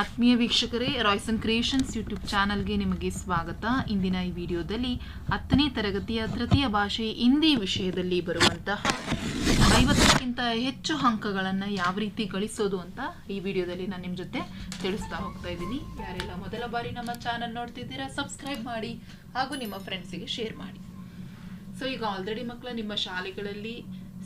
ಆತ್ಮೀಯ ವೀಕ್ಷಕರೇ Royson creations YouTube ಚಾನಲ್ಗೆ ನಿಮಗೆ ಸ್ವಾಗತ. ಇಂದಿನ ಈ ವಿಡಿಯೋದಲ್ಲಿ ಹತ್ತನೇ ತರಗತಿಯ ತೃತೀಯ ಭಾಷೆ ಹಿಂದಿ ವಿಷಯದಲ್ಲಿ ಬರುವಂತಹ ಐವತ್ತಕ್ಕಿಂತ ಹೆಚ್ಚು ಅಂಕಗಳನ್ನು ಯಾವ ರೀತಿ ಗಳಿಸೋದು ಅಂತ ಈ ವಿಡಿಯೋದಲ್ಲಿ ನಾನು ನಿಮ್ಮ ಜೊತೆ ತಿಳಿಸ್ತಾ ಹೋಗ್ತಾ ಇದ್ದೀನಿ. ಯಾರೆಲ್ಲ ಮೊದಲ ಬಾರಿ ನಮ್ಮ ಚಾನಲ್ ನೋಡ್ತಿದ್ದೀರಾ ಸಬ್ಸ್ಕ್ರೈಬ್ ಮಾಡಿ ಹಾಗೂ ನಿಮ್ಮ ಫ್ರೆಂಡ್ಸಿಗೆ ಶೇರ್ ಮಾಡಿ. ಸೊ ಈಗ ಆಲ್ರೆಡಿ ಮಕ್ಕಳ, ನಿಮ್ಮ ಶಾಲೆಗಳಲ್ಲಿ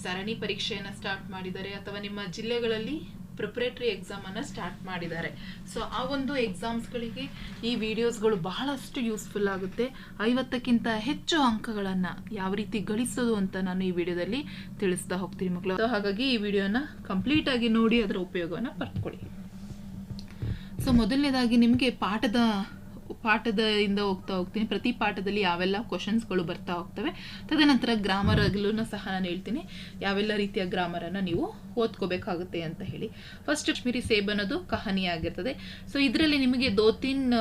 ಸರಣಿ ಪರೀಕ್ಷೆಯನ್ನು ಸ್ಟಾರ್ಟ್ ಮಾಡಿದ್ದಾರೆ ಅಥವಾ ನಿಮ್ಮ ಜಿಲ್ಲೆಗಳಲ್ಲಿ ಪ್ರಿಪ್ರೇಟರಿ ಎಕ್ಸಾಮನ್ನು ಸ್ಟಾರ್ಟ್ ಮಾಡಿದ್ದಾರೆ. ಸೊ ಆ ಒಂದು ಎಕ್ಸಾಮ್ಸ್ಗಳಿಗೆ ಈ ವಿಡಿಯೋಸ್ಗಳು ಬಹಳಷ್ಟು ಯೂಸ್ಫುಲ್ ಆಗುತ್ತೆ. ಐವತ್ತಕ್ಕಿಂತ ಹೆಚ್ಚು ಅಂಕಗಳನ್ನು ಯಾವ ರೀತಿ ಗಳಿಸೋದು ಅಂತ ನಾನು ಈ ವಿಡಿಯೋದಲ್ಲಿ ತಿಳಿಸ್ತಾ ಹೋಗ್ತೀನಿ ಮಕ್ಕಳು. ಸೊ ಹಾಗಾಗಿ ಈ ವಿಡಿಯೋನ ಕಂಪ್ಲೀಟಾಗಿ ನೋಡಿ ಅದರ ಉಪಯೋಗವನ್ನು ಪಡ್ಕೊಳ್ಳಿ. ಸೊ ಮೊದಲನೇದಾಗಿ ನಿಮಗೆ ಪಾಠದ ಪಾಠದ ಇಂದ ಹೋಗ್ತಾ ಹೋಗ್ತೀನಿ. ಪ್ರತಿ ಪಾಠದಲ್ಲಿ ಯಾವೆಲ್ಲ ಕ್ವಶನ್ಸ್ಗಳು ಬರ್ತಾ ಹೋಗ್ತವೆ. ತದನಂತರ ಗ್ರಾಮರ್ ಆಗಲೂ ಸಹ ನಾನು ಹೇಳ್ತೀನಿ. ಯಾವೆಲ್ಲ ರೀತಿಯ ಗ್ರಾಮರನ್ನು ನೀವು ಓದ್ಕೋಬೇಕಾಗುತ್ತೆ ಅಂತ ಹೇಳಿ. ಫಸ್ಟ್ ಕಾಶ್ಮೀರಿ ಸೇಬ್ ಅನ್ನೋದು ಕಹನಿ ಆಗಿರ್ತದೆ. ಸೊ ಇದರಲ್ಲಿ ನಿಮಗೆ ದೋತಿನ್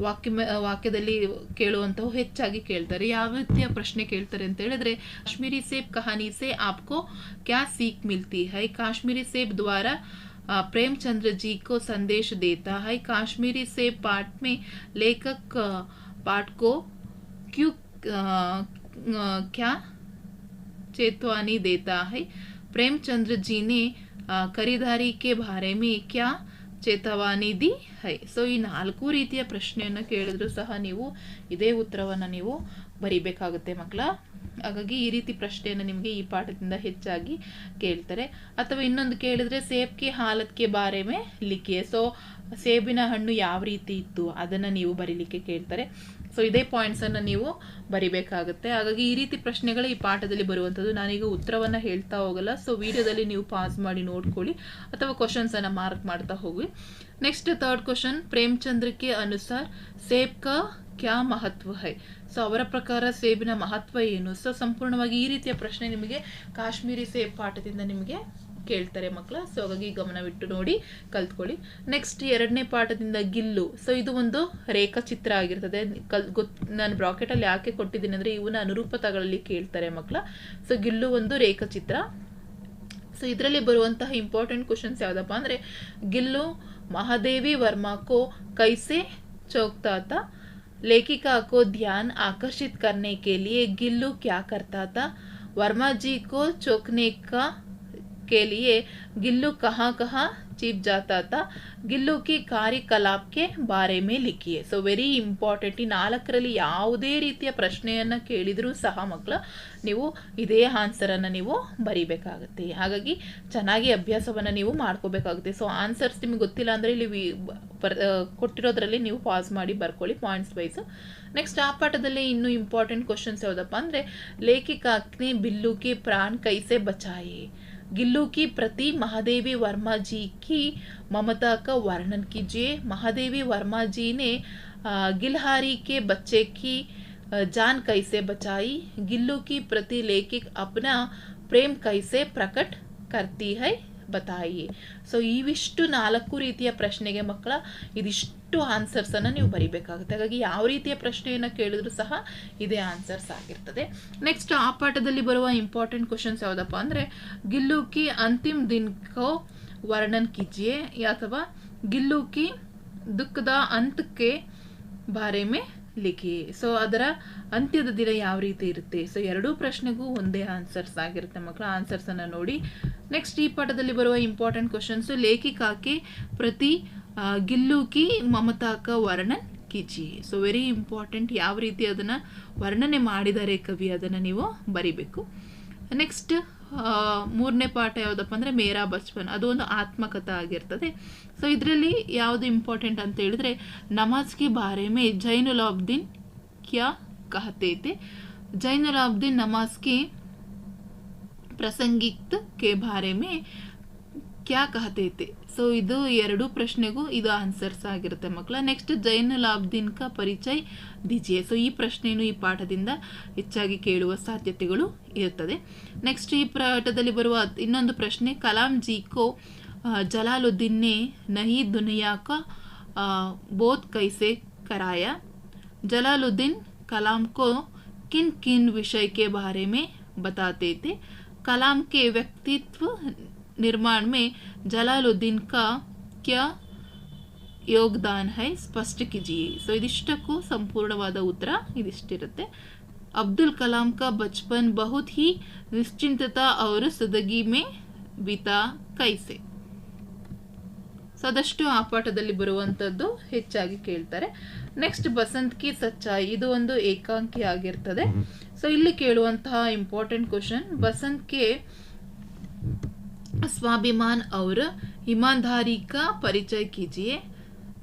ವಾಕ್ಯ ವಾಕ್ಯದಲ್ಲಿ ಕೇಳುವಂಥವು ಹೆಚ್ಚಾಗಿ ಕೇಳ್ತಾರೆ. ಯಾವ ರೀತಿಯ ಪ್ರಶ್ನೆ ಕೇಳ್ತಾರೆ ಅಂತ ಹೇಳಿದ್ರೆ, ಕಾಶ್ಮೀರಿ ಸೇಬ್ ಕಹಾನಿ ಸೇ ಆಪ್ಕೋ ಕ್ಯಾ ಸೀಕ್ ಮಿಲ್ತಿ ಹೈ? ಕಾಶ್ಮೀರಿ ಸೇಬ್ ದ್ವಾರ प्रेमचंद्र जी को संदेश देता है काश्मीरी से पाठ में लेखक आ, पाठ को क्यों आ, आ, क्या चेतवानी देता है प्रेमचंद्र जी ने आ, खरीदारी के बारे में क्या ಚೇತವಾನಿ ದಿ ಹೈ ಸೊ ಈ ನಾಲ್ಕು ರೀತಿಯ ಪ್ರಶ್ನೆಯನ್ನು ಕೇಳಿದ್ರು ಸಹ ನೀವು ಇದೇ ಉತ್ತರವನ್ನು ನೀವು ಬರಿಬೇಕಾಗುತ್ತೆ ಮಕ್ಕಳ. ಹಾಗಾಗಿ ಈ ರೀತಿ ಪ್ರಶ್ನೆಯನ್ನು ನಿಮಗೆ ಈ ಪಾಠದಿಂದ ಹೆಚ್ಚಾಗಿ ಕೇಳ್ತಾರೆ. ಅಥವಾ ಇನ್ನೊಂದು ಕೇಳಿದ್ರೆ ಸೇಬ್ಗೆ ಹಾಲತ್ಗೆ ಬಾರೇಮೆ ಲಿಖಿಯೆ ಸೊ ಸೇಬಿನ ಹಣ್ಣು ಯಾವ ರೀತಿ ಇತ್ತು ಅದನ್ನು ನೀವು ಬರೀಲಿಕ್ಕೆ ಕೇಳ್ತಾರೆ. ಸೊ ಇದೇ ಪಾಯಿಂಟ್ಸನ್ನು ನೀವು ಬರಿಬೇಕಾಗುತ್ತೆ. ಹಾಗಾಗಿ ಈ ರೀತಿ ಪ್ರಶ್ನೆಗಳು ಈ ಪಾಠದಲ್ಲಿ ಬರುವಂಥದ್ದು. ನಾನೀಗ ಉತ್ತರವನ್ನು ಹೇಳ್ತಾ ಹೋಗಲ್ಲ. ಸೊ ವಿಡಿಯೋದಲ್ಲಿ ನೀವು ಪಾಸ್ ಮಾಡಿ ನೋಡ್ಕೊಳ್ಳಿ. ಅಥವಾ ಕ್ವಶನ್ಸನ್ನು ಮಾರ್ಕ್ ಮಾಡ್ತಾ ಹೋಗಿ ನೆಕ್ಸ್ಟ್ ಥರ್ಡ್ ಕ್ವಶನ್ ಪ್ರೇಮಚಂದ್ರಕ್ಕೆ ಅನುಸಾರ ಸೇಬ್ ಕಾ ಕ್ಯಾ ಮಹತ್ವ ಹೈ? ಸೊ ಅವರ ಪ್ರಕಾರ ಸೇಬಿನ ಮಹತ್ವ ಏನು? ಸೊ ಸಂಪೂರ್ಣವಾಗಿ ಈ ರೀತಿಯ ಪ್ರಶ್ನೆ ನಿಮಗೆ ಕಾಶ್ಮೀರಿ ಸೇಬ್ ಪಾಠದಿಂದ ನಿಮಗೆ ಕೇಳ್ತಾರೆ ಮಕ್ಕಳ. ಸೊ ಹಾಗಾಗಿ ಗಮನವಿಟ್ಟು ನೋಡಿ, ಕಲ್ತ್ಕೊಳ್ಳಿ. ನೆಕ್ಸ್ಟ್ ಎರಡನೇ ಪಾಠದಿಂದ ಗಿಲ್ಲು. ಸೊ ಇದು ಒಂದು ರೇಖಾಚಿತ್ರ ಆಗಿರ್ತದೆ. ಕಲ್, ಗೊತ್, ನಾನು ಬ್ರಾಕೆಟಲ್ಲಿ ಯಾಕೆ ಕೊಟ್ಟಿದ್ದೀನಿ ಅಂದರೆ ಇವನ ಅನುರೂಪ ಕೇಳ್ತಾರೆ ಮಕ್ಕಳ. ಸೊ ಗಿಲ್ಲು ಒಂದು ರೇಖಾಚಿತ್ರ. ಸೊ ಇದರಲ್ಲಿ ಬರುವಂತಹ ಇಂಪಾರ್ಟೆಂಟ್ ಕ್ವಶನ್ಸ್ ಯಾವುದಪ್ಪ ಅಂದರೆ, ಗಿಲ್ಲು ಮಹಾದೇವಿ ವರ್ಮಾ ಕೋ ಕೈಸೆ ಚೌಕ್ತಾತ लेखिका को ध्यान आकर्षित करने के लिए गिल्लू क्या करता था? वर्मा जी को चौंकने का, के लिए गिल्लू कहाँ कहाँ चिप जाता था ಗಿಲ್ಲು ಕಿ ಕಾರ್ಯಕಲಾಪ್ ಕೆ ಬಾರೆ ಮೇ ಲಿಖಿಯೆ ಸೊ ವೆರಿ ಇಂಪಾರ್ಟೆಂಟ್ ಈ ನಾಲ್ಕರಲ್ಲಿ ಯಾವುದೇ ರೀತಿಯ ಪ್ರಶ್ನೆಯನ್ನು ಕೇಳಿದರೂ ಸಹ ಮಕ್ಕಳ ನೀವು ಇದೇ ಆನ್ಸರನ್ನು ನೀವು ಬರಿಬೇಕಾಗುತ್ತೆ ಹಾಗಾಗಿ ಚೆನ್ನಾಗಿ ಅಭ್ಯಾಸವನ್ನು ನೀವು ಮಾಡ್ಕೋಬೇಕಾಗುತ್ತೆ ಸೊ ಆನ್ಸರ್ಸ್ ನಿಮಗೆ ಗೊತ್ತಿಲ್ಲ ಅಂದರೆ ಇಲ್ಲಿ ವಿ- ಬರ್ ಆ, ಕೊಟ್ಟಿರೋದ್ರಲ್ಲಿ ನೀವು ಪಾಸ್ ಮಾಡಿ ಬರ್ಕೊಳ್ಳಿ ಪಾಯಿಂಟ್ಸ್ ವೈಸ್ ನೆಕ್ಸ್ಟ್ ಆ ಪಾಠದಲ್ಲಿ ಇನ್ನೂ ಇಂಪಾರ್ಟೆಂಟ್ ಕ್ವಶನ್ಸ್ ಯಾವುದಪ್ಪ ಅಂದರೆ ಲೇಖಿಕಾಕ್ನೆ ಬಿಲ್ಲು ಕಿ ಪ್ರಾಣ್ ಕೈಸೆ ಬಚಾಯೆ गिल्लू की प्रति महादेवी वर्मा जी की ममता का वर्णन कीजिए महादेवी वर्मा जी ने आ, गिलहारी के बच्चे की आ, जान कैसे बचाई गिल्लू की प्रति लेखिक अपना प्रेम कैसे प्रकट करती है ಬತಾಯಿ ಸೊ ಇವಿಷ್ಟು ನಾಲ್ಕು ರೀತಿಯ ಪ್ರಶ್ನೆಗೆ ಮಕ್ಕಳ ಇದಿಷ್ಟು ಆನ್ಸರ್ಸನ್ನು ನೀವು ಬರಿಬೇಕಾಗುತ್ತೆ. ಹಾಗಾಗಿ ಯಾವ ರೀತಿಯ ಪ್ರಶ್ನೆಯನ್ನು ಕೇಳಿದ್ರು ಸಹ ಇದೇ ಆನ್ಸರ್ಸ್ ಆಗಿರ್ತದೆ. ನೆಕ್ಸ್ಟ್ ಆ ಪಾಠದಲ್ಲಿ ಬರುವ ಇಂಪಾರ್ಟೆಂಟ್ ಕ್ವಶನ್ಸ್ ಯಾವುದಪ್ಪ ಅಂದರೆ ಗಿಲ್ಲು ಅಂತಿಮ ಅಂತಿಮ್ ದಿನ್ ಕೋ ವರ್ಣನ್ ಕಿಜಿಯೆ ಅಥವಾ ಗಿಲ್ಲು ಕಿ ದುಃಖದ ಅಂತಕ್ಕೆ ಬಾರೆ ಮೇ ಲಿಖಿ. ಸೊ ಅದರ ಅಂತ್ಯದ ದಿನ ಯಾವ ರೀತಿ ಇರುತ್ತೆ? ಸೊ ಎರಡೂ ಪ್ರಶ್ನೆಗೂ ಒಂದೇ ಆನ್ಸರ್ಸ್ ಆಗಿರುತ್ತೆ ಮಕ್ಕಳ ಆನ್ಸರ್ಸನ್ನು ನೋಡಿ. ನೆಕ್ಸ್ಟ್ ಈ ಪಾಠದಲ್ಲಿ ಬರುವ ಇಂಪಾರ್ಟೆಂಟ್ ಕ್ವಶನ್ಸು ಲೇಖಿಕಾಕೆ ಪ್ರತಿ ಗಿಲ್ಲು ಕಿ ಮಮತಾಕ ವರ್ಣನ್ ಕಿಚಿ ಸೊ ವೆರಿ ಇಂಪಾರ್ಟೆಂಟ್ ಯಾವ ರೀತಿ ಅದನ್ನು ವರ್ಣನೆ ಮಾಡಿದ್ದಾರೆ ಕವಿ ಅದನ್ನು ನೀವು ಬರಿಬೇಕು. ನೆಕ್ಸ್ಟ್ ಮೂರನೇ ಪಾಠ ಯಾವುದಪ್ಪ ಅಂದರೆ ಮೇರಾ ಬಚ್ಪನ್. ಅದು ಒಂದು ಆತ್ಮಕಥೆ ಆಗಿರ್ತದೆ. ಸೊ ಇದರಲ್ಲಿ ಯಾವುದು ಇಂಪಾರ್ಟೆಂಟ್ ಅಂತ ಹೇಳಿದ್ರೆ, ನಮಾಜ್ಗೆ ಬಾರೆ ಮೇ ಜೈನುಲ್ ಅಬ್ದಿನ್ ಕ್ಯಾ ಕಹತೈತೆ? थे ಜೈನುಲ್ ಅಬ್ದಿನ್ ನಮಾಜ್ಗೆ ಪ್ರಸಂಗಿಕ್ತ ಕೆ ಬಾರೆ ಮೇ ಕ್ಯಾ ಕಹತೈತೆ? ಸೊ ಇದು ಎರಡು ಪ್ರಶ್ನೆಗೂ ಇದು ಆನ್ಸರ್ಸ್ ಆಗಿರುತ್ತೆ ಮಕ್ಕಳ. ನೆಕ್ಸ್ಟ್ ಜೈನ್ ಲಾಬ್ದಿನ್ಕ ಪರಿಚಯ ಡಿಜಿಯೇ ಸೊ ಈ ಪ್ರಶ್ನೆಯೂ ಈ ಪಾಠದಿಂದ ಹೆಚ್ಚಾಗಿ ಕೇಳುವ ಸಾಧ್ಯತೆಗಳು ಇರುತ್ತದೆ. ನೆಕ್ಸ್ಟ್ ಈ ಪಾಠದಲ್ಲಿ ಬರುವ ಇನ್ನೊಂದು ಪ್ರಶ್ನೆ, ಕಲಾಂ ಜಿ ಕೋ ಜಲಾಲುದ್ದೀನ್ನೇ ನಹಿ ದುನಿಯಾಕ ಬೋಧ್ ಕೈಸೆ ಕರಾಯ? ಜಲಾಲುದ್ದೀನ್ ಕಲಾಂ ಕೋ ಕಿನ್ ಕಿನ್ ವಿಷಯಕ್ಕೆ ಬಾರೆ ಮೇ ಬತಾತೆ ಕಲಾಂ ಕೆ ವ್ಯಕ್ತಿತ್ವ निर्माण में जलालुद्दीन का क्या ಯೋಗದಾನ್ ಹೈ ಸ್ಪಷ್ಟ ಕಿಜಿಯೇ ಸೊ ಇದಿಷ್ಟಕ್ಕೂ ಸಂಪೂರ್ಣವಾದ ಉತ್ತರ ಇದಿಷ್ಟಿರುತ್ತೆ ಅಬ್ದುಲ್ ಕಲಾಂ ಕಾ ಬಚ್ಪನ್ ಬಹುತ್ ಹಿ ನಿಶ್ಚಿಂತತಾ और ಸದಗಿ ಮೇ ಬಿತಾ ಕೈಸೆ ಸೊ ಅದಷ್ಟು ಆ ಪಾಠದಲ್ಲಿ ಬರುವಂಥದ್ದು ಹೆಚ್ಚಾಗಿ ಕೇಳ್ತಾರೆ ನೆಕ್ಸ್ಟ್ ಬಸಂತ್ ಕಿ ಸಚ್ಚಾಯಿ ಇದು ಒಂದು ಏಕಾಂಕಿ ಆಗಿರ್ತದೆ ಸೊ ಇಲ್ಲಿ ಕೇಳುವಂತಹ ಇಂಪಾರ್ಟೆಂಟ್ ಕ್ವಶನ್ ಬಸಂತ್ ಕೆ स्वाभिमान और ईमानदारी का परिचय कीजिए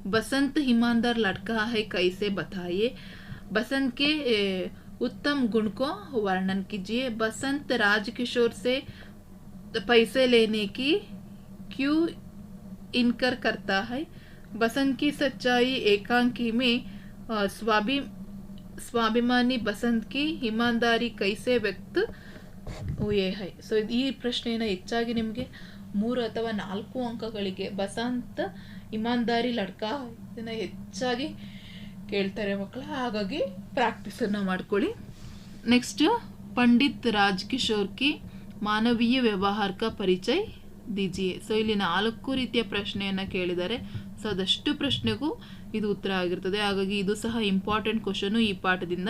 बसंत ईमानदार लड़का है कैसे बताइए बसंत के उत्तम गुण को वर्णन कीजिए बसंत राजकिशोर से पैसे लेने की क्यों इनकर करता है बसंत की सच्चाई एकांकी में स्वाभि स्वाभिमानी बसंत की ईमानदारी कैसे व्यक्त ಹುಯೇ ಹೈ. ಸೊ ಈ ಪ್ರಶ್ನೆಯನ್ನು ಹೆಚ್ಚಾಗಿ ನಿಮಗೆ ಮೂರು ಅಥವಾ ನಾಲ್ಕು ಅಂಕಗಳಿಗೆ ಬಸಂತ ಇಮಾನ್ದಾರಿ ಲಡ್ಕ ಇದನ್ನು ಹೆಚ್ಚಾಗಿ ಕೇಳ್ತಾರೆ ಮಕ್ಕಳು. ಹಾಗಾಗಿ ಪ್ರಾಕ್ಟೀಸನ್ನು ಮಾಡ್ಕೊಳ್ಳಿ. ನೆಕ್ಸ್ಟ್ ಪಂಡಿತ್ ರಾಜ್ ಕಿಶೋರ್ ಕಿ ಮಾನವೀಯ ವ್ಯವಹಾರಕ ಪರಿಚಯ ದಿಜಿಯೆ. ಸೊ ಇಲ್ಲಿ ನಾಲ್ಕು ರೀತಿಯ ಪ್ರಶ್ನೆಯನ್ನು ಕೇಳಿದ್ದಾರೆ. ಸೊ ಅದಷ್ಟು ಪ್ರಶ್ನೆಗೂ ಇದು ಉತ್ತರ ಆಗಿರ್ತದೆ. ಹಾಗಾಗಿ ಇದು ಸಹ ಇಂಪಾರ್ಟೆಂಟ್ ಕ್ವಶನು ಈ ಪಾಠದಿಂದ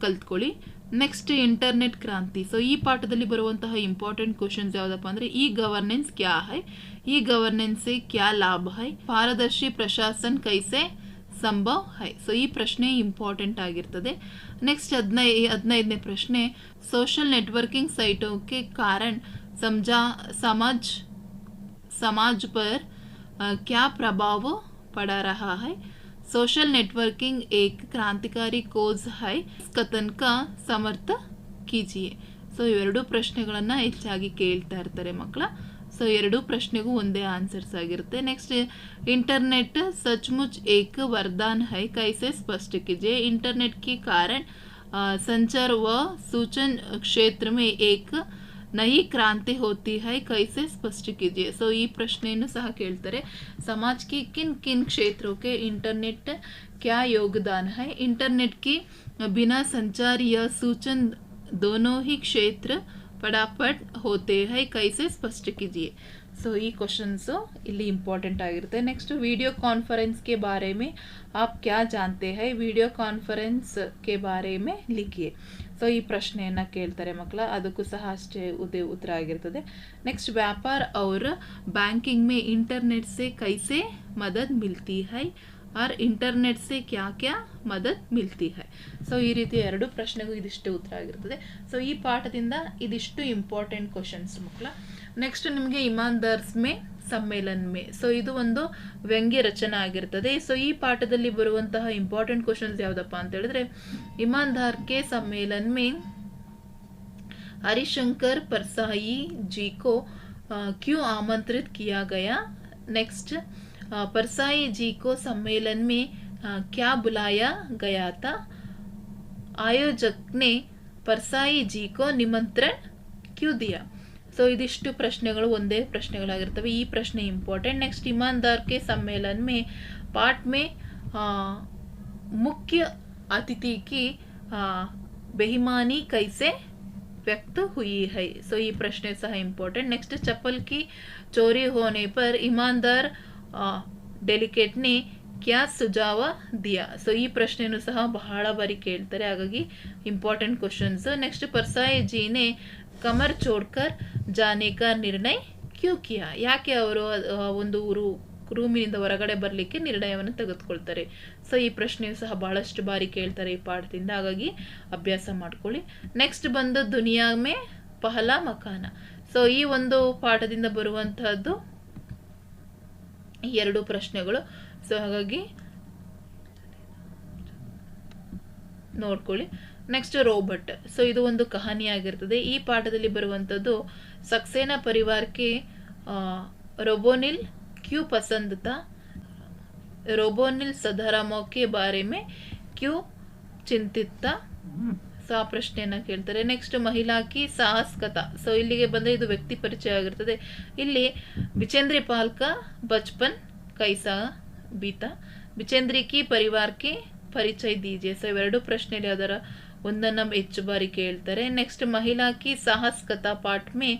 ಕಲ್ತ್ಕೊಳ್ಳಿ. ನೆಕ್ಸ್ಟ್ ಇಂಟರ್ನೆಟ್ ಕ್ರಾಂತಿ. ಸೊ ಈ ಪಾಠದಲ್ಲಿ ಬರುವಂತಹ ಇಂಪಾರ್ಟೆಂಟ್ ಕ್ವಶನ್ಸ್ ಯಾವುದಪ್ಪ ಅಂದರೆ, ಈ ಗವರ್ನೆನ್ಸ್ ಕ್ಯಾ ಹೈ? ಈ ಗವರ್ನೆನ್ಸ್ ಕ್ಯಾ ಲಾಭ ಹೈ? ಪಾರದರ್ಶಿ ಪ್ರಶಾಸನ್ ಕೈಸೆ ಸಂಭವ್ ಹೈ? ಸೊ ಈ ಪ್ರಶ್ನೆ ಇಂಪಾರ್ಟೆಂಟ್ ಆಗಿರ್ತದೆ. ನೆಕ್ಸ್ಟ್ ಹದಿನೈ, ಹದಿನೈದನೇ ಪ್ರಶ್ನೆ. ಸೋಷಲ್ ನೆಟ್ವರ್ಕಿಂಗ್ ಸೈಟೋಕ್ಕೆ ಕಾರಣ ಸಮಜಾ, ಸಮಾಜ್, ಸಮಾಜ ಪರ್ ಕ್ಯಾ ಪ್ರಭಾವ ಪಡ ರಹಾ ಹೈ? सोशल नेटवर्किंग एक क्रांतिकारी कोज है इस कथन का ಸಮರ್ಥ ಕೀಜಿಯೆ ಸೊ ಇವೆರಡು ಪ್ರಶ್ನೆಗಳನ್ನು ಹೆಚ್ಚಾಗಿ ಕೇಳ್ತಾ ಇರ್ತಾರೆ ಮಕ್ಕಳ ಸೊ ಎರಡೂ ಪ್ರಶ್ನೆಗೂ ಒಂದೇ ಆನ್ಸರ್ಸ್ ಆಗಿರುತ್ತೆ ನೆಕ್ಸ್ಟ್ इंटरनेट सचमुच एक वरदान है कैसे स्पष्ट कीजिए इंटरनेट के कारण अ, संचार व सूचन क्षेत्र में एक ನಯಿ ಕ್ರಾಂತಿ ಹೋತಿ ಹೈ ಕೈಸೆ ಸ್ಪಷ್ಟ कीजिए ಸೊ ಈ ಪ್ರಶ್ನೆಯನ್ನು ಸಹ ಕೇಳ್ತಾರೆ समाज की किन किन क्षेत्रों के इंटरनेट क्या योगदान है इंटरनेट की बिना संचार या सूचन दोनों ही क्षेत्र पड़ापट होते हैं कैसे स्पष्ट कीजिए ಸೊ ಈ ಕ್ವಶನ್ಸು ಇಲ್ಲಿ ಇಂಪಾರ್ಟೆಂಟ್ ಆಗಿರುತ್ತೆ ನೆಕ್ಸ್ಟ್ ವಿಡಿಯೋ ಕಾನ್ಫರೆನ್ಸ್ के बारे में आप क्या जानते हैं ವಿಡಿಯೋ ಕಾನ್ಫರೆನ್ಸ್ के बारे में लिखिए ಸೊ ಈ ಪ್ರಶ್ನೆಯನ್ನು ಕೇಳ್ತಾರೆ ಮಕ್ಕಳು, ಅದಕ್ಕೂ ಸಹ ಅಷ್ಟೇ ಉದ್ದೇ ಉತ್ತರ ಆಗಿರ್ತದೆ. ನೆಕ್ಸ್ಟ್ ವ್ಯಾಪಾರ ಅವರು ಬ್ಯಾಂಕಿಂಗ್ ಮೇ ಇಂಟರ್ನೆಟ್ ಸೆ ಕೈಸೆ ಮದದ್ ಮಿಲ್ತಿ ಹೈ, ಆರ್ ಇಂಟರ್ನೆಟ್ ಸೆ ಕ್ಯಾ ಕ್ಯಾ ಮದದ್ ಮಿಲ್ತಿ ಹೈ. ಸೊ ಈ ರೀತಿ ಎರಡು ಪ್ರಶ್ನೆಗೂ ಇದಿಷ್ಟು ಉತ್ತರ ಆಗಿರ್ತದೆ. ಸೊ ಈ ಪಾಠದಿಂದ ಇದಿಷ್ಟು ಇಂಪಾರ್ಟೆಂಟ್ ಕ್ವಶನ್ಸ್ ಮಕ್ಕಳ. ನೆಕ್ಸ್ಟ್ ನಿಮಗೆ ಇಮಾನ್ದರ್ಸ್ ಮೇ ಸಮ್ಮೇಳನ್ ಮೇ ಸೊ ಇದು ಒಂದು ವ್ಯಂಗ್ಯ ರಚನೆ ಆಗಿರ್ತದೆ ಸೊ ಈ ಪಾಠದಲ್ಲಿ ಬರುವಂತಹ ಇಂಪಾರ್ಟೆಂಟ್ ಕ್ವಶನ್ಸ್ ಯಾವುದಪ್ಪ ಅಂತ ಹೇಳಿದ್ರೆ ಇಮಾನ್ದಾರ್ ಕೆ ಸಮ್ಮೇಳನ್ ಮೇ हरिशंकर परसाई जी को अ, क्यों आमंत्रित किया गया नेक्स्ट अ, परसाई जी को सम्मेलन में अ, क्या बुलाया गया था आयोजक ने परसाई जी को निमंत्रण क्यों दिया ಸೊ ಇದಿಷ್ಟು ಪ್ರಶ್ನೆಗಳು ಒಂದೇ ಪ್ರಶ್ನೆಗಳಾಗಿರ್ತವೆ ಈ ಪ್ರಶ್ನೆ ಇಂಪಾರ್ಟೆಂಟ್ ನೆಕ್ಸ್ಟ್ ಇಮಾನ್ದಾರ್ ಕೆ ಸಮ್ಮೇಳನ್ ಮೇ ಪಾಠ ಮೇ ಆ, मुख्य अतिथि की आ, बेईमानी कैसे व्यक्त हुई है सो ये प्रश्न सह इम्पोर्टेंट नेक्स्ट चप्पल की चोरी होने पर ईमानदार ಡೆಲಿಕೇಟ್ ನೆ ಕ್ಯಾ ಸುಜಾವ ದಿಯಾ ಸೊ ಈ ಪ್ರಶ್ನೆಯನ್ನು ಸಹ ಬಹಳ ಬಾರಿ ಕೇಳ್ತಾರೆ ಹಾಗಾಗಿ ಇಂಪಾರ್ಟೆಂಟ್ ಕ್ವಶನ್ಸ್ ನೆಕ್ಸ್ಟ್ ಪರ್ಸಾಯಿ ಜೀನೆ ಕಮರ್ ಚೋಡ್ಕರ್ ಜಾನೆ ಕಾ ನಿರ್ಣಯ ಕ್ಯೂ ಕಿಯಾ. ಯಾಕೆ ಅವರು ಒಂದು ಊರು, ರೂಮಿನಿಂದ ಹೊರಗಡೆ ಬರಲಿಕ್ಕೆ ನಿರ್ಣಯವನ್ನು ತೆಗೆದುಕೊಳ್ತಾರೆ? ಸೊ, ಈ ಪ್ರಶ್ನೆಯು ಸಹ ಬಹಳಷ್ಟು ಬಾರಿ ಕೇಳ್ತಾರೆ ಈ ಪಾಠದಿಂದ. ಹಾಗಾಗಿ ಅಭ್ಯಾಸ ಮಾಡ್ಕೊಳ್ಳಿ. ನೆಕ್ಸ್ಟ್ ಬಂದು ದುನಿಯಾ ಮೇ ಪಹಲ ಮಕಾನ ಸೊ, ಈ ಒಂದು ಪಾಠದಿಂದ ಬರುವಂತಹದ್ದು ಎರಡು ಪ್ರಶ್ನೆಗಳು. ಸೊ, ಹಾಗಾಗಿ ನೋಡ್ಕೊಳ್ಳಿ. ನೆಕ್ಸ್ಟ್ ರೋಬಟ್ ಸೊ ಇದು ಒಂದು ಕಹಾನಿಯಾಗಿರ್ತದೆ ಈ ಪಾಠದಲ್ಲಿ ಬರುವಂಥದ್ದು ಸಕ್ಸೇನಾ ಪರಿವಾರಕ್ಕೆ ರೋಬೋನಿಲ್ ಕ್ಯೂ ಪಸಂದತ ರೊಬೋನಿಲ್ ರೋಬೋನಿಲ್ ಸದಾರಾಮೋಕೆ ಬಾರೆ ಮೇ ಕ್ಯೂ ಚಿಂತಿತ್ತ ಸೊ ಆ ಪ್ರಶ್ನೆಯನ್ನು ಕೇಳ್ತಾರೆ. ನೆಕ್ಸ್ಟ್ ಮಹಿಳಾಕಿ ಸಾಹಸ್ಕತಾ. ಸೊ ಇಲ್ಲಿಗೆ ಬಂದರೆ ಇದು ವ್ಯಕ್ತಿ ಪರಿಚಯ ಆಗಿರ್ತದೆ. ಇಲ್ಲಿ ಬಿಚೇಂದ್ರಿ ಪಾಲ್ಕ ಬಚ್ಪನ್ ಕೈಸಾ ಬೀತಾ ಬಿಚೇಂದ್ರಿ ಕಿ ಪರಿವಾರಕ್ಕೆ ಪರಿಚಯ ದೀಜೆ. ಸೊ ಇವೆರಡು ಪ್ರಶ್ನೆಯಲ್ಲಿ ಅದರ ಒಂದನ್ನ ಹೆಚ್ಚು ಬಾರಿ ಕೇಳ್ತಾರೆ. ನೆಕ್ಸ್ಟ್ ಮಹಿಳಾ ಕಿ ಸಾಹಸ್ ಕಥಾ ಪಾಠ ಮೇ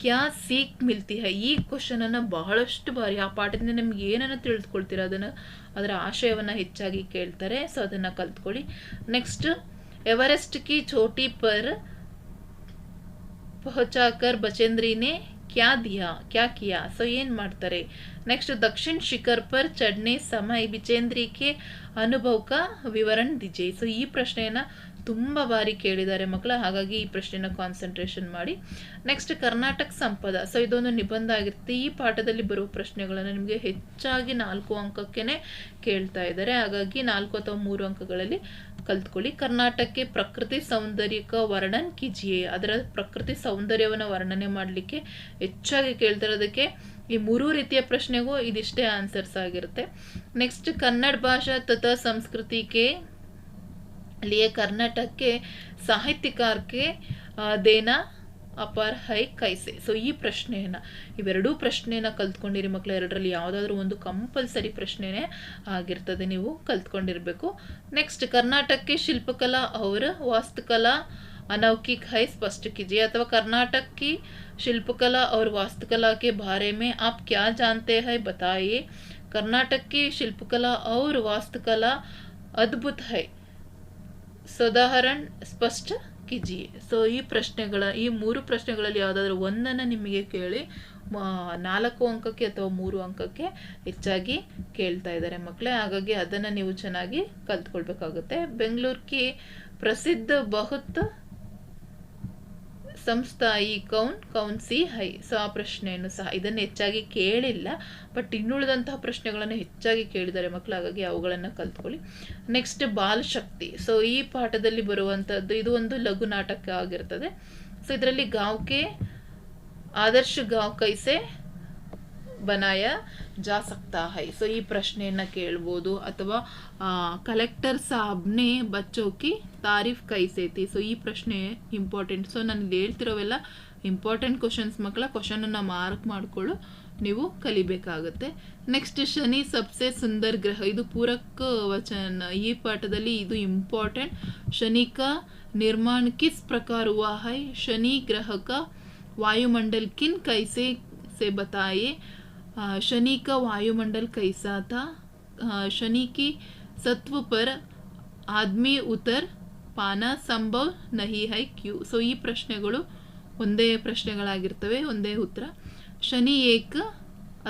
ಕ್ಯಾ ಸೀಕ್ ಮಿಲ್ತಿ ಹೈ? ಈ ಕ್ವಶನನ್ನು ಬಹಳಷ್ಟು ಬಾರಿ, ಆ ಪಾಠದಿಂದ ನಿಮ್ಗೆ ಏನನ್ನು ತಿಳಿದುಕೊಳ್ತೀರ ಅದನ್ನು, ಅದರ ಆಶಯವನ್ನು ಹೆಚ್ಚಾಗಿ ಕೇಳ್ತಾರೆ. ಸೊ ಅದನ್ನು ಕಲ್ತ್ಕೊಳ್ಳಿ. ನೆಕ್ಸ್ಟ್ ಎವರೆಸ್ಟ್ ಕಿ ಚೋಟಿ ಪರ್ ಪಹಚಾಕರ್ ಬಚೇಂದ್ರಿನೇ ಕ್ಯಾ ದಿಯಾ? ಕ್ಯಾ ಕಿಯಾ? ಸೊ ಏನು ಮಾಡ್ತಾರೆ? ನೆಕ್ಸ್ಟ್ ದಕ್ಷಿಣ ಶಿಖರ್ ಪರ್ ಚಡ್ನೆ ಸಮಯ ಬಿಚೇಂದ್ರಿಕೆ ಅನುಭವಕ ವಿವರಣ್ ದಿಜೆ. ಸೊ ಈ ಪ್ರಶ್ನೆಯನ್ನು ತುಂಬ ಬಾರಿ ಕೇಳಿದ್ದಾರೆ ಮಕ್ಕಳು, ಹಾಗಾಗಿ ಈ ಪ್ರಶ್ನೆನ ಕಾನ್ಸಂಟ್ರೇಷನ್ ಮಾಡಿ. ನೆಕ್ಸ್ಟ್ ಕರ್ನಾಟಕ ಸಂಪದ. ಸೊ ಇದೊಂದು ನಿಬಂಧ ಆಗಿರುತ್ತೆ. ಈ ಪಾಠದಲ್ಲಿ ಬರುವ ಪ್ರಶ್ನೆಗಳನ್ನು ನಿಮಗೆ ಹೆಚ್ಚಾಗಿ ನಾಲ್ಕು ಅಂಕಕ್ಕೇ ಕೇಳ್ತಾ ಇದ್ದಾರೆ. ಹಾಗಾಗಿ ನಾಲ್ಕು ಅಥವಾ ಮೂರು ಅಂಕಗಳಲ್ಲಿ ಕಲ್ತ್ಕೊಳ್ಳಿ. ಕರ್ನಾಟಕಕ್ಕೆ ಪ್ರಕೃತಿ ಸೌಂದರ್ಯಕ ವರ್ಣನ್ ಕಿಜಿಯೇ. ಅದರ ಪ್ರಕೃತಿ ಸೌಂದರ್ಯವನ್ನು ವರ್ಣನೆ ಮಾಡಲಿಕ್ಕೆ ಹೆಚ್ಚಾಗಿ ಕೇಳ್ತಿರೋದಕ್ಕೆ ಈ ಮೂರು ರೀತಿಯ ಪ್ರಶ್ನೆಗೂ ಇದಿಷ್ಟೇ ಆನ್ಸರ್ಸ್ ಆಗಿರುತ್ತೆ. ನೆಕ್ಸ್ಟ್ ಕನ್ನಡ ಭಾಷಾ ತಥಾ ಸಂಸ್ಕೃತಿಗೆ ಅಲ್ಲಿಯೇ ಕರ್ನಾಟಕಕ್ಕೆ ಸಾಹಿತ್ಯಕಾರಕ್ಕೆ ದೇನ ಅಪಾರ್ ಹೈ ಕೈಸೆ ಸೊ ಈ ಪ್ರಶ್ನೆಯನ್ನು ಇವೆರಡೂ ಪ್ರಶ್ನೆನ ಕಲ್ತ್ಕೊಂಡಿರಿ ಮಕ್ಕಳು ಎರಡರಲ್ಲಿ ಯಾವುದಾದ್ರೂ ಒಂದು ಕಂಪಲ್ಸರಿ ಪ್ರಶ್ನೆನೇ ಆಗಿರ್ತದೆ ನೀವು ಕಲ್ತ್ಕೊಂಡಿರಬೇಕು ನೆಕ್ಸ್ಟ್ ಕರ್ನಾಟಕಕ್ಕೆ ಶಿಲ್ಪಕಲಾ ಅವರ ವಾಸ್ತುಕಲಾ अनौकिक है स्पष्ट कीजिए अथवा कर्नाटक की शिल्पकला और वास्तुकला के बारे में आप क्या जानते हैं बताइए कर्नाटक की शिल्पकला और वास्तुकला अद्भुत है ಸದಾಹರಣ್ ಸ್ಪಷ್ಟ ಜಿ ಸೊ ಈ ಪ್ರಶ್ನೆಗಳ, ಈ ಮೂರು ಪ್ರಶ್ನೆಗಳಲ್ಲಿ ಯಾವುದಾದ್ರೂ ಒಂದನ್ನು ನಿಮಗೆ ಕೇಳಿ ನಾಲ್ಕು ಅಂಕಕ್ಕೆ ಅಥವಾ ಮೂರು ಅಂಕಕ್ಕೆ ಹೆಚ್ಚಾಗಿ ಕೇಳ್ತಾ ಇದ್ದಾರೆ ಮಕ್ಕಳೇ ಹಾಗಾಗಿ ಅದನ್ನು ನೀವು ಚೆನ್ನಾಗಿ ಕಲ್ತ್ಕೊಳ್ಬೇಕಾಗುತ್ತೆ. ಬೆಂಗಳೂರ್ಕಿ ಪ್ರಸಿದ್ಧ ಬಹುತ್ ಸಂಸ್ಥಾಯಿ ಕೌನ್ ಕೌನ್ ಸಿ ಹೈ, ಸೊ ಆ ಪ್ರಶ್ನೆಯನ್ನು ಸಹ ಇದನ್ನು ಹೆಚ್ಚಾಗಿ ಕೇಳಿಲ್ಲ, ಬಟ್ ಇನ್ನುಳಿದಂತಹ ಪ್ರಶ್ನೆಗಳನ್ನು ಹೆಚ್ಚಾಗಿ ಕೇಳಿದ್ದಾರೆ ಮಕ್ಕಳು ಹಾಗಾಗಿ ಅವುಗಳನ್ನು ಕಲ್ತ್ಕೊಳ್ಳಿ. ನೆಕ್ಸ್ಟ್ ಬಾಲ್ ಶಕ್ತಿ ಸೊ ಈ ಪಾಠದಲ್ಲಿ ಬರುವಂಥದ್ದು ಇದು ಒಂದು ಲಘು ನಾಟಕ ಆಗಿರ್ತದೆ. ಸೊ ಇದರಲ್ಲಿ ಗಾವ್ಕೆ, ಆದರ್ಶ ಗಾವ್ ಕೈಸೆ ಬನಾಯ ಜಾ ಸಕ್ತಾ ಹೈ ಸೊ ಈ ಪ್ರಶ್ನೆಯನ್ನು ಕೇಳ್ಬೋದು ಅಥವಾ ಕಲೆಕ್ಟರ್ ಸಾಬ್ನೆ ಬಚ್ಚೋಕಿ ತಾರೀಫ್ ಕೈಸೇತಿ ಸೊ ಈ ಪ್ರಶ್ನೆ ಇಂಪಾರ್ಟೆಂಟ್ ಸೊ ನಾನು ಇಲ್ಲಿ ಹೇಳ್ತಿರೋವೆಲ್ಲ ಇಂಪಾರ್ಟೆಂಟ್ ಕ್ವಶನ್ಸ್ ಮಕ್ಕಳ ಕ್ವಶನನ್ನು ಮಾರ್ಕ್ ಮಾಡಿಕೊಳ್ಳು ನೀವು ಕಲಿಬೇಕಾಗುತ್ತೆ ನೆಕ್ಸ್ಟ್ ಶನಿ ಸಬ್ಸೆ ಸುಂದರ್ ಗ್ರಹ ಇದು ಪೂರಕ ವಚನ ಈ ಪಾಠದಲ್ಲಿ ಇದು ಇಂಪಾರ್ಟೆಂಟ್ ಶನಿ का निर्माण किस प्रकार हुआ है शनि ग्रह का वायुमंडल किन कैसे से बताइए आ, शनि का वायुमंडल कैसा था आ, शनि की सत्व पर ಆದ್ಮಿ ಉತ್ತರ ಪಾನ ಸಂಭವ್ ನಹಿ ಹೈ ಕ್ಯೂ ಸೊ ಈ ಪ್ರಶ್ನೆಗಳು ಒಂದೇ ಪ್ರಶ್ನೆಗಳಾಗಿರ್ತವೆ ಒಂದೇ ಉತ್ತರ ಶನಿ ಏಕ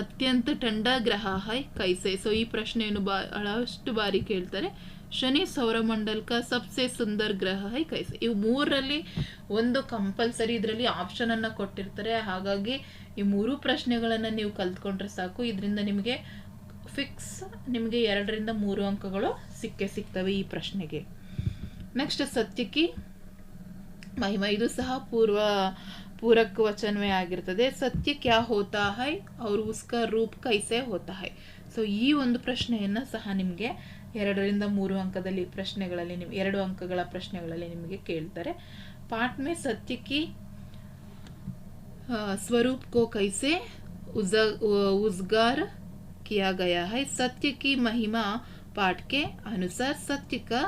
ಅತ್ಯಂತ ಟಂಡ ಗ್ರಹ ಹೈ ಕೈಸೆ ಸೊ ಈ ಪ್ರಶ್ನೆಯನ್ನು ಬಹಳಷ್ಟು ಬಾರಿ ಕೇಳ್ತಾರೆ ಶನಿ ಸೌರಮಂಡಲ್ ಕ ಸಬ್ಸೆ ಸುಂದರ್ ಗ್ರಹ ಹೈ ಕೈಸ. ಇವು ಮೂರರಲ್ಲಿ ಒಂದು ಕಂಪಲ್ಸರಿ ಇದರಲ್ಲಿ ಆಪ್ಷನ್ ಅನ್ನ ಕೊಟ್ಟಿರ್ತಾರೆ. ಹಾಗಾಗಿ ಈ ಮೂರು ಪ್ರಶ್ನೆಗಳನ್ನು ನೀವು ಕಲ್ತ್ಕೊಂಡ್ರೆ ಸಾಕು. ಇದರಿಂದ ನಿಮಗೆ ಫಿಕ್ಸ್ ನಿಮಗೆ ಎರಡರಿಂದ ಮೂರು ಅಂಕಗಳು ಸಿಕ್ಕೇ ಸಿಗ್ತವೆ ಈ ಪ್ರಶ್ನೆಗೆ. ನೆಕ್ಸ್ಟ್ ಸತ್ಯಕಿ, ಮಹಿಮ, ಇದು ಸಹ ಪೂರ್ವ, ಪೂರಕ ವಚನವೇ ಆಗಿರ್ತದೆ. ಸತ್ಯ ಕ್ಯಾ ಹೋತಾ ಹೈ? ಅವ್ರ ಉಸ್ಕ ರೂಪ್ ಕೈಸೆ ಹೋತಾ ಹೈ. ಸೊ ಈ ಒಂದು ಪ್ರಶ್ನೆಯನ್ನು ಸಹ ನಿಮಗೆ ಎರಡರಿಂದ ಮೂರು ಅಂಕದಲ್ಲಿ ಪ್ರಶ್ನೆಗಳಲ್ಲಿ ನಿಮ್ ಎರಡು ಅಂಕಗಳ ಪ್ರಶ್ನೆಗಳಲ್ಲಿ ನಿಮಗೆ ಕೇಳ್ತಾರೆ ಪಾಠ ಮೇ ಸತ್ಯ ಕಿ अ, स्वरूप को कैसे उज उजगार किया गया है सत्य की महिमा पाठ के अनुसार सत्य का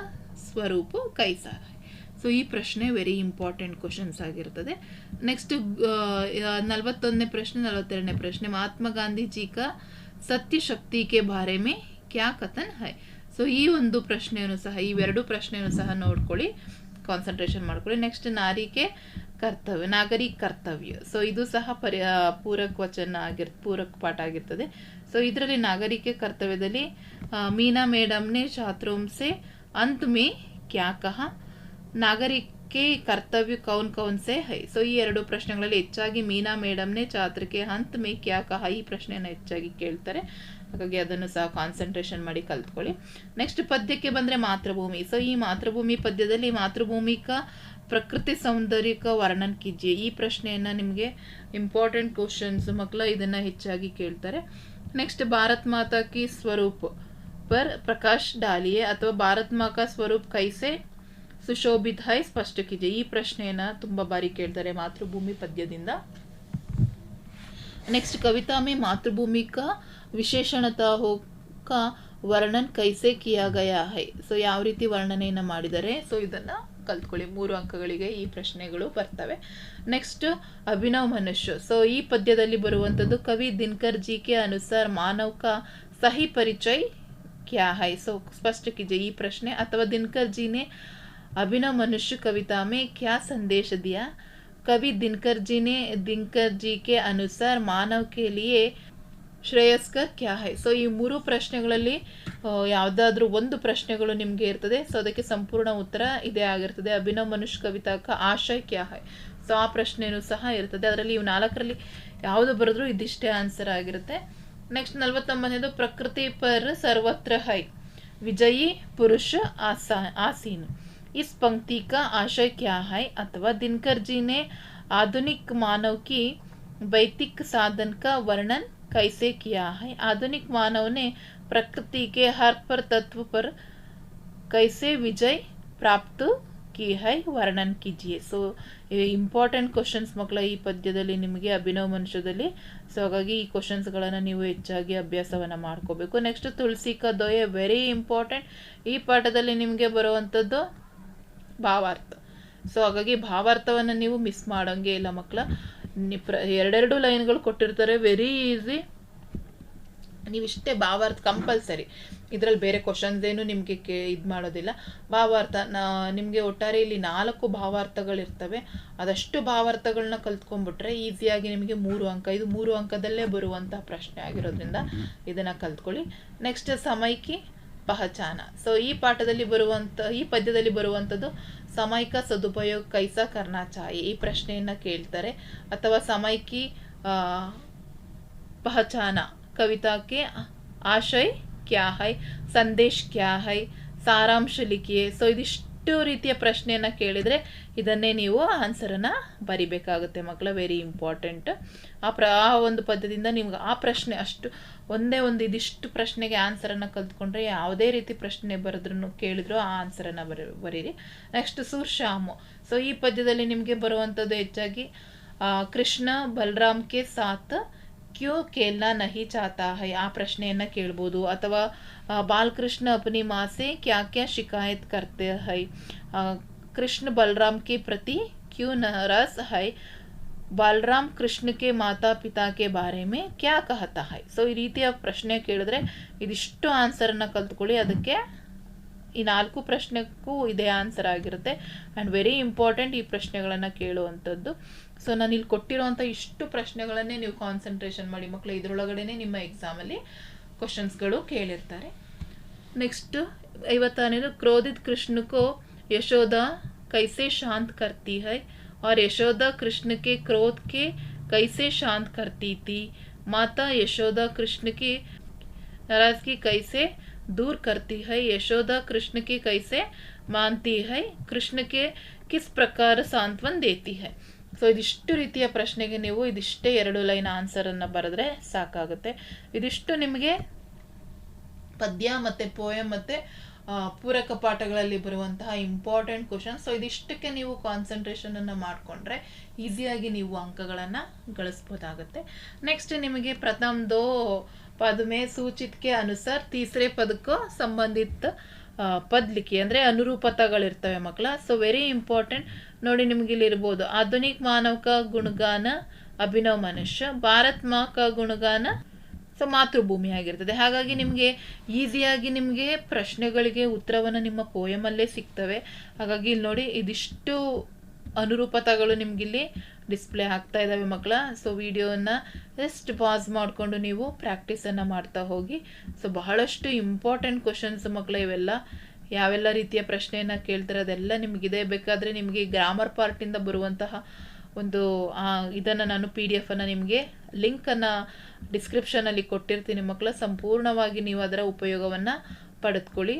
ಸ್ವರೂಪ कैसा है ಸೊ ಈ ಪ್ರಶ್ನೆ ವೆರಿ ಇಂಪಾರ್ಟೆಂಟ್ ಕ್ವಶನ್ಸ್ ಆಗಿರ್ತದೆ ನೆಕ್ಸ್ಟ್ ನಲವತ್ತೊಂದನೇ ಪ್ರಶ್ನೆ ನಲವತ್ತೆರಡನೇ ಪ್ರಶ್ನೆ ಮಹಾತ್ಮ ಗಾಂಧೀಜಿ ಕಾ ಸತ್ಯ ಶಕ್ತಿಗೆ ಬಾರೆ ಮೇ ಕ್ಯಾ ಕಥನ್ ಹೈ? ಸೊ ಈ ಒಂದು ಪ್ರಶ್ನೆಯನ್ನು ಸಹ ಇವೆರಡು ಪ್ರಶ್ನೆಯನ್ನು ಸಹ ನೋಡ್ಕೊಳ್ಳಿ. ಕಾನ್ಸಂಟ್ರೇಷನ್ ಮಾಡ್ಕೊಳ್ಳಿ. ನೆಕ್ಸ್ಟ್ ನಾರಿಕೆ ಕರ್ತವ್ಯ ನಾಗರಿ ಕರ್ತವ್ಯ. ಸೊ ಇದು ಸಹ ಪರ್ಯ ಪೂರಕ ವಚನ ಆಗಿರ್, ಪೂರಕ ಪಾಠ ಆಗಿರ್ತದೆ. ಸೊ ಇದರಲ್ಲಿ ನಾಗರಿಕ ಕರ್ತವ್ಯದಲ್ಲಿ ಮೀನಾ ಮೇಡಮ್ನೇ ಶಾತ್ರೋಂಸೆ ಅಂತ್ ಮೇ ಕ್ಯಾ ಕಹ? ನಾಗರಿಕ ನಾಗರಿಕ ಕರ್ತವ್ಯ ಕೌನ್ ಕೌನ್ ಸೆ ಹೈ. ಸೊ, ಈ ಎರಡು ಪ್ರಶ್ನೆಗಳಲ್ಲಿ ಹೆಚ್ಚಾಗಿ ಮೀನಾ ಮೇಡಮ್ನೇ ಚಾತ್ರಿಕೆ ಹಂತ್ ಮೇ ಕ್ಯಾ ಕಹ ಈ ಪ್ರಶ್ನೆಯನ್ನು ಹೆಚ್ಚಾಗಿ ಕೇಳ್ತಾರೆ. ಹಾಗಾಗಿ ಅದನ್ನು ಸಹ ಕಾನ್ಸಂಟ್ರೇಷನ್ ಮಾಡಿ ಕಲ್ತ್ಕೊಳ್ಳಿ. ನೆಕ್ಸ್ಟ್ ಪದ್ಯಕ್ಕೆ ಬಂದರೆ ಮಾತೃಭೂಮಿ. ಸೊ, ಈ ಮಾತೃಭೂಮಿ ಪದ್ಯದಲ್ಲಿ ಮಾತೃಭೂಮಿಕ ಪ್ರಕೃತಿ ಸೌಂದರ್ಯಕ ವರ್ಣನ್ ಕಿಜಿಯೆ ಈ ಪ್ರಶ್ನೆಯನ್ನು ನಿಮಗೆ ಇಂಪಾರ್ಟೆಂಟ್ ಕ್ವಶನ್ಸ್ ಮಕ್ಕಳು ಇದನ್ನು ಹೆಚ್ಚಾಗಿ ಕೇಳ್ತಾರೆ. ನೆಕ್ಸ್ಟ್ ಭಾರತ್ ಮಾತಾ ಕಿ ಸ್ವರೂಪ್ ಪರ್ ಪ್ರಕಾಶ್ ಡಾಲಿಯೆ ಅಥವಾ ಭಾರತ್ ಮಾ ಸ್ವರೂಪ್ ಕೈಸೆ ಸುಶೋಭಿತ್ ಹೈ ಸ್ಪಷ್ಟಕ್ಕಿದೆ. ಈ ಪ್ರಶ್ನೆಯನ್ನ ತುಂಬಾ ಬಾರಿ ಕೇಳ್ತಾರೆ ಮಾತೃಭೂಮಿ ಪದ್ಯದಿಂದ. ನೆಕ್ಸ್ಟ್ ಕವಿತಾ ಮೇ ಮಾತೃಭೂಮಿ ಕಾ ವಿಶೇಷಣತಾ ವರ್ಣನ್ ಕೈಸೆ ಕಿಯಾಗಯ ಹೈ. ಸೊ ಯಾವ ರೀತಿ ವರ್ಣನೆಯನ್ನು ಮಾಡಿದರೆ ಸೊ ಇದನ್ನ ಕಲ್ತ್ಕೊಳ್ಳಿ. ಮೂರು ಅಂಕಗಳಿಗೆ ಈ ಪ್ರಶ್ನೆಗಳು ಬರ್ತವೆ. ನೆಕ್ಸ್ಟ್ ಅಭಿನವ್ ಮನುಷ್ಯ. ಸೊ ಈ ಪದ್ಯದಲ್ಲಿ ಬರುವಂಥದ್ದು ಕವಿ ದಿನಕರ್ ಜಿ ಕೆ ಅನುಸಾರ್ ಮಾನವಕ ಸಹಿ ಪರಿಚಯ್ ಕ್ಯಾ ಹೈ. ಸೊ ಸ್ಪಷ್ಟಕ್ಕಿದೆ ಈ ಪ್ರಶ್ನೆ. ಅಥವಾ ದಿನಕರ್ ಜಿನೇ अभिनव मनुष्य कविता में क्या संदेश दिया कवि दिनकर जी ने दिनकर जी के अनुसार मानव के लिए ಶ್ರೇಯಸ್ಕರ್ ಕ್ಯಾ ಹೈ ಸೊ ಈ ಮೂರು ಪ್ರಶ್ನೆಗಳಲ್ಲಿ ಯಾವುದಾದ್ರೂ ಒಂದು ಪ್ರಶ್ನೆಗಳು ನಿಮಗೆ ಇರ್ತದೆ ಸೊ ಅದಕ್ಕೆ ಸಂಪೂರ್ಣ ಉತ್ತರ ಇದೇ ಆಗಿರ್ತದೆ ಅಭಿನವ್ ಮನುಷ್ಯ ಕವಿತಾಕ ಆಶಯ ಕ್ಯಾ ಹೈ ಸೊ ಆ ಪ್ರಶ್ನೆಯೂ ಸಹ ಇರ್ತದೆ ಅದರಲ್ಲಿ ಇವು ನಾಲ್ಕರಲ್ಲಿ ಯಾವುದು ಬರೆದ್ರೂ ಇದಿಷ್ಟೇ ಆನ್ಸರ್ ಆಗಿರುತ್ತೆ ನೆಕ್ಸ್ಟ್ ನಲವತ್ತೊಂಬತ್ತನೇದು ಪ್ರಕೃತಿ ಪರ್ ಸರ್ವತ್ರ ಹೈ ವಿಜಯಿ ಪುರುಷ ಆಸಾ ಆಸೀನ್ इस पंक्ति का आशय क्या है अथवा दिनकर जी ने आधुनिक मानव की वैदिक साधन का वर्णन कैसे किया है आधुनिक मानव ने प्रकृति के हर पर तत्व पर कैसे विजय प्राप्त की है ವರ್ಣನ್ कीजिए ಸೊ ಇಂಪಾರ್ಟೆಂಟ್ ಕ್ವಶನ್ಸ್ ಮಕ್ಕಳ ಈ ಪದ್ಯದಲ್ಲಿ ನಿಮಗೆ ಅಭಿನವ ಮನುಷ್ಯದಲ್ಲಿ ಸೊ ಹಾಗಾಗಿ ಈ ಕ್ವಶನ್ಸ್ಗಳನ್ನು ನೀವು ಹೆಚ್ಚಾಗಿ ಅಭ್ಯಾಸವನ್ನು ಮಾಡ್ಕೋಬೇಕು ನೆಕ್ಸ್ಟ್ ತುಳಸಿ ಕ ದೊಯೆ ವೆರಿ ಇಂಪಾರ್ಟೆಂಟ್ ಈ ಪಾಠದಲ್ಲಿ ನಿಮಗೆ ಬರುವಂಥದ್ದು ಭಾವಾರ್ಥ. ಸೊ ಹಾಗಾಗಿ ಭಾವಾರ್ಥವನ್ನು ನೀವು ಮಿಸ್ ಮಾಡೋಂಗೆ ಇಲ್ಲ ಮಕ್ಕಳ ಪ್ರ, ಎರಡೆರಡು ಲೈನ್ಗಳು ಕೊಟ್ಟಿರ್ತಾರೆ ವೆರಿ ಈಸಿ ನೀವಿಷ್ಟೇ ಭಾವಾರ್ಥ ಕಂಪಲ್ಸರಿ ಇದರಲ್ಲಿ ಬೇರೆ ಕ್ವಶನ್ಸ್ ಏನು ನಿಮಗೆ ಕೇ, ಇದು ಮಾಡೋದಿಲ್ಲ. ಭಾವಾರ್ಥ, ನಾ, ನಿಮಗೆ ಒಟ್ಟಾರೆ ಇಲ್ಲಿ ನಾಲ್ಕು ಭಾವಾರ್ಥಗಳಿರ್ತವೆ. ಅದಷ್ಟು ಭಾವಾರ್ಥಗಳನ್ನ ಕಲ್ತ್ಕೊಂಡ್ಬಿಟ್ರೆ ಈಸಿಯಾಗಿ ನಿಮಗೆ ಮೂರು ಅಂಕ, ಇದು ಮೂರು ಅಂಕದಲ್ಲೇ ಬರುವಂಥ ಪ್ರಶ್ನೆ ಆಗಿರೋದ್ರಿಂದ ಇದನ್ನು ಕಲ್ತ್ಕೊಳ್ಳಿ. ನೆಕ್ಸ್ಟ್ ಸಮೈಕಿ ಪಹಚಾನ. ಸೊ ಈ ಪಾಠದಲ್ಲಿ ಬರುವಂಥ ಈ ಪದ್ಯದಲ್ಲಿ ಬರುವಂಥದ್ದು ಸಮೈಕ ಸದುಪಯೋಗ ಕೈಸಾ ಕರ್ನಾ ಚಾಯಿ. ಈ ಪ್ರಶ್ನೆಯನ್ನು ಕೇಳ್ತಾರೆ. ಅಥವಾ ಸಮೈಕಿ ಪಹಚಾನ. ಕವಿತಾಕ್ಕೆ ಆಶಯ್ ಕ್ಯಾಹೈ, ಸಂದೇಶ್ ಕ್ಯಾಹೈ, ಸಾರಾಂಶ ಲಿಖಿಯೇ. ಸೊ ಇದಿಷ್ಟು ರೀತಿಯ ಪ್ರಶ್ನೆಯನ್ನು ಕೇಳಿದರೆ ಇದನ್ನೇ ನೀವು ಆನ್ಸರನ್ನು ಬರಿಬೇಕಾಗುತ್ತೆ ಮಕ್ಕಳ ವೆರಿ ಇಂಪಾರ್ಟೆಂಟ್ ಆ ಪ್ರ, ಆ ಒಂದು ಪದ್ಯದಿಂದ ನಿಮ್ಗೆ ಆ ಪ್ರಶ್ನೆ ಅಷ್ಟು, ಒಂದೇ ಒಂದು ಇದಿಷ್ಟು ಪ್ರಶ್ನೆಗೆ ಆನ್ಸರನ್ನು ಕಲ್ತ್ಕೊಂಡ್ರೆ ಯಾವುದೇ ರೀತಿ ಪ್ರಶ್ನೆ ಬರೆದ್ರು ಕೇಳಿದ್ರು ಆ ಆನ್ಸರನ್ನು ಬರಿ, ಬರೀರಿ. ನೆಕ್ಸ್ಟ್ ಸೂರ್ಶಾಮು. ಸೊ ಈ ಪದ್ಯದಲ್ಲಿ ನಿಮಗೆ ಬರುವಂಥದ್ದು ಹೆಚ್ಚಾಗಿ ಕೃಷ್ಣ ಬಲರಾಮ್ ಕೆ ಸಾತ್ ಕ್ಯೂ ಕೇಲ್ನಾ ನಹಿ ಚಾತಾ ಹೈ ಆ ಪ್ರಶ್ನೆಯನ್ನು ಕೇಳ್ಬೋದು ಅಥವಾ ಬಾಲಕೃಷ್ಣ ಅಪನಿ ಮಾಸೆ ಕ್ಯಾ ಕ್ಯಾ ಶಿಕಾಯತ್ ಕರ್ತೆ ಹೈ ಕೃಷ್ಣ ಬಲರಾಮ್ ಕೆ ಪ್ರತಿ ಕ್ಯೂ ನರಸ್ ಹೈ ಬಾಲರಾಮ್ ಕೃಷ್ಣಕ್ಕೆ ಮಾತಾ ಪಿತಾಕೆ ಬಾರೆ ಮೇ ಕ್ಯಾ ಕಹತಾ ಹೈ ಸೊ ಈ ರೀತಿಯ ಪ್ರಶ್ನೆ ಕೇಳಿದ್ರೆ ಇದಿಷ್ಟು ಆನ್ಸರನ್ನು ಕಲ್ತ್ಕೊಳ್ಳಿ ಅದಕ್ಕೆ ಈ ನಾಲ್ಕು ಪ್ರಶ್ನೆಗೂ ಇದೇ ಆನ್ಸರ್ ಆಗಿರುತ್ತೆ ಆ್ಯಂಡ್ ವೆರಿ ಇಂಪಾರ್ಟೆಂಟ್ ಈ ಪ್ರಶ್ನೆಗಳನ್ನು ಕೇಳುವಂಥದ್ದು ಸೊ ನಾನು ಇಲ್ಲಿ ಕೊಟ್ಟಿರೋವಂಥ ಇಷ್ಟು ಪ್ರಶ್ನೆಗಳನ್ನೇ ನೀವು ಕಾನ್ಸಂಟ್ರೇಷನ್ ಮಾಡಿ ಮಕ್ಕಳು ಇದರೊಳಗಡೆನೆ ನಿಮ್ಮ ಎಕ್ಸಾಮಲ್ಲಿ ಕ್ವಶನ್ಸ್ಗಳು ಕೇಳಿರ್ತಾರೆ ನೆಕ್ಸ್ಟ್ ಐವತ್ತಾರನೇದು ಕ್ರೋಧಿತ್ ಕೃಷ್ಣಕ್ಕೋ ಯಶೋಧ ಕೈಸೆ ಶಾಂತ್ ಕರ್ತಿ ಹೈ और यशोदा कृष्ण के क्रोध के कैसे शांत करती थी माता यशोदा कृष्ण की नाराजगी कैसे दूर करती है यशोदा कृष्ण की कैसे मानती है कृष्ण के किस प्रकार सांत्वन देती है ಸೊ ಇದಿಷ್ಟು ರೀತಿಯ ಪ್ರಶ್ನೆಗೆ ನೀವು ಇದಿಷ್ಟೇ ಎರಡು ಲೈನ್ ಆನ್ಸರನ್ನು ಬರೆದ್ರೆ ಸಾಕಾಗುತ್ತೆ ಇದಿಷ್ಟು ನಿಮಗೆ ಪದ್ಯ ಮತ್ತು ಪೋಯಮ್ ಮತ್ತು ಪೂರಕ ಪಾಠಗಳಲ್ಲಿ ಬರುವಂತಹ ಇಂಪಾರ್ಟೆಂಟ್ ಕ್ವಶನ್ ಸೊ ಇದಿಷ್ಟಕ್ಕೆ ನೀವು ಕಾನ್ಸಂಟ್ರೇಷನನ್ನು ಮಾಡಿಕೊಂಡ್ರೆ ಈಸಿಯಾಗಿ ನೀವು ಅಂಕಗಳನ್ನು ಗಳಿಸ್ಬೋದಾಗುತ್ತೆ ನೆಕ್ಸ್ಟ್ ನಿಮಗೆ ಪ್ರಥಮ್ ಸೂಚಿತ್ ಕೆ ಅನುಸಾರ ತೀಸರೆ ಪದಕ್ಕೂ ಸಂಬಂಧಿತ ಪದ್ಲಿಕೆ ಅಂದರೆ ಅನುರೂಪತಗಳಿರ್ತವೆ ಮಕ್ಕಳ. ಸೊ ವೆರಿ ಇಂಪಾರ್ಟೆಂಟ್ ನೋಡಿ ನಿಮ್ಗೆ ಇಲ್ಲಿ ಇರ್ಬೋದು. ಆಧುನಿಕ ಮಾನವಕ ಗುಣಗಾನ, ಅಭಿನವ್ ಮನುಷ್ಯ, ಭಾರತ್ ಮಾಕ ಗುಣಗಾನ, ಸೊ, ಮಾತೃಭೂಮಿ ಆಗಿರ್ತದೆ. ಹಾಗಾಗಿ ನಿಮಗೆ ಈಸಿಯಾಗಿ ನಿಮಗೆ ಪ್ರಶ್ನೆಗಳಿಗೆ ಉತ್ತರವನ್ನು ನಿಮ್ಮ ಪೋಯಮಲ್ಲೇ ಸಿಗ್ತವೆ. ಹಾಗಾಗಿ ಇಲ್ಲಿ ನೋಡಿ ಇದಿಷ್ಟು ಅನುರೂಪತಗಳು ನಿಮಗಿಲ್ಲಿ ಡಿಸ್ಪ್ಲೇ ಆಗ್ತಾ ಇದ್ದಾವೆ ಮಕ್ಕಳ. ಸೊ ವಿಡಿಯೋನ ಜಸ್ಟ್ ಪಾಸ್ ಮಾಡಿಕೊಂಡು ನೀವು ಪ್ರಾಕ್ಟೀಸನ್ನು ಮಾಡ್ತಾ ಹೋಗಿ. ಸೊ ಬಹಳಷ್ಟು ಇಂಪಾರ್ಟೆಂಟ್ ಕ್ವಶನ್ಸ್ ಮಕ್ಕಳ ಇವೆಲ್ಲ. ಯಾವೆಲ್ಲ ರೀತಿಯ ಪ್ರಶ್ನೆಯನ್ನು ಕೇಳ್ತಾರೆ ಅದೆಲ್ಲ ನಿಮಗಿದೆ. ಬೇಕಾದರೆ ನಿಮಗೆ ಗ್ರಾಮರ್ ಪಾರ್ಟಿಂದ ಬರುವಂತಹ ಒಂದು ಇದನ್ನು ನಾನು ಪಿ ಡಿ ಎಫನ್ನು ನಿಮಗೆ ಲಿಂಕನ್ನು ಡಿಸ್ಕ್ರಿಪ್ಷನಲ್ಲಿ ಕೊಟ್ಟಿರ್ತೀನಿ ಮಕ್ಕಳ. ಸಂಪೂರ್ಣವಾಗಿ ನೀವು ಅದರ ಉಪಯೋಗವನ್ನು ಪಡೆದುಕೊಳ್ಳಿ.